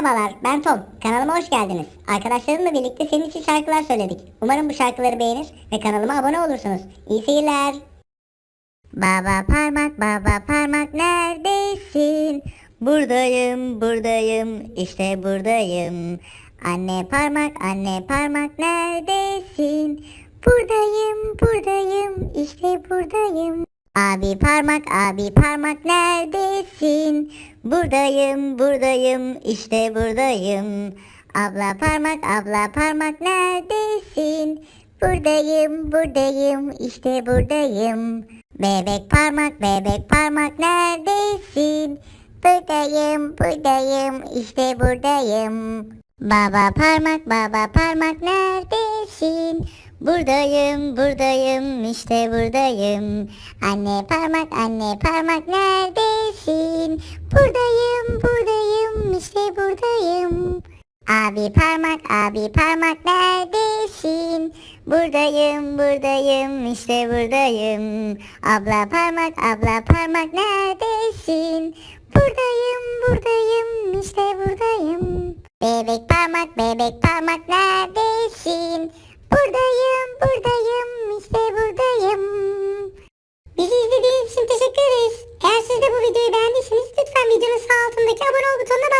Merhabalar ben Tom. Kanalıma hoş geldiniz. Arkadaşlarımla birlikte senin için şarkılar söyledik. Umarım bu şarkıları beğenir ve kanalıma abone olursunuz. İyi seyirler. Baba parmak baba parmak neredesin? Buradayım buradayım işte buradayım. Anne parmak anne parmak neredesin? Buradayım buradayım işte buradayım. Abi parmak abi parmak neredesin? Buradayım buradayım işte buradayım. Abla parmak abla parmak neredesin? Buradayım buradayım işte buradayım. Bebek parmak bebek parmak neredesin? Buradayım buradayım işte buradayım. Baba parmak baba parmak neredesin? Buradayım buradayım işte buradayım. Anne parmak anne parmak neredesin? Buradayım buradayım işte buradayım. Abi parmak abi parmak neredesin? Buradayım buradayım işte buradayım. Abla parmak abla parmak neredesin? Buradayım buradayım işte buradayım. Bebek parmak bebek parmak neredesin? Buradayım buradayım işte buradayım. Bizi izlediğiniz için teşekkür ederiz. Eğer siz de bu videoyu beğendiyseniz lütfen videonun sağ altındaki abone ol butonuna. Hoşçakalın.